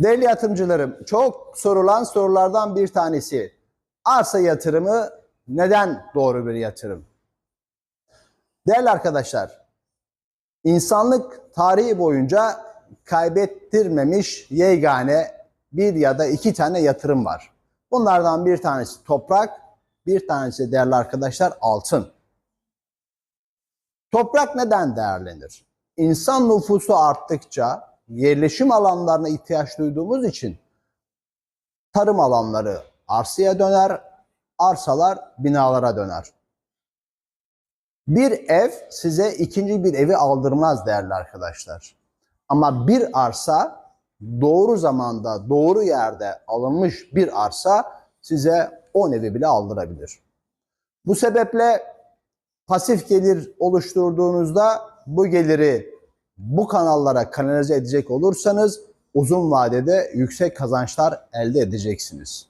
Değerli yatırımcılarım, çok sorulan sorulardan bir tanesi. Arsa yatırımı neden doğru bir yatırım? Değerli arkadaşlar, insanlık tarihi boyunca kaybettirmemiş yegane bir ya da iki tane yatırım var. Bunlardan bir tanesi toprak, bir tanesi değerli arkadaşlar altın. Toprak neden değerlenir? İnsan nüfusu arttıkça yerleşim alanlarına ihtiyaç duyduğumuz için tarım alanları arsaya döner, arsalar binalara döner. Bir ev size ikinci bir evi aldırmaz değerli arkadaşlar. Ama bir arsa doğru zamanda, doğru yerde alınmış bir arsa size 10 evi bile aldırabilir. Bu sebeple pasif gelir oluşturduğunuzda bu geliri bu kanallara kanalize edecek olursanız uzun vadede yüksek kazançlar elde edeceksiniz.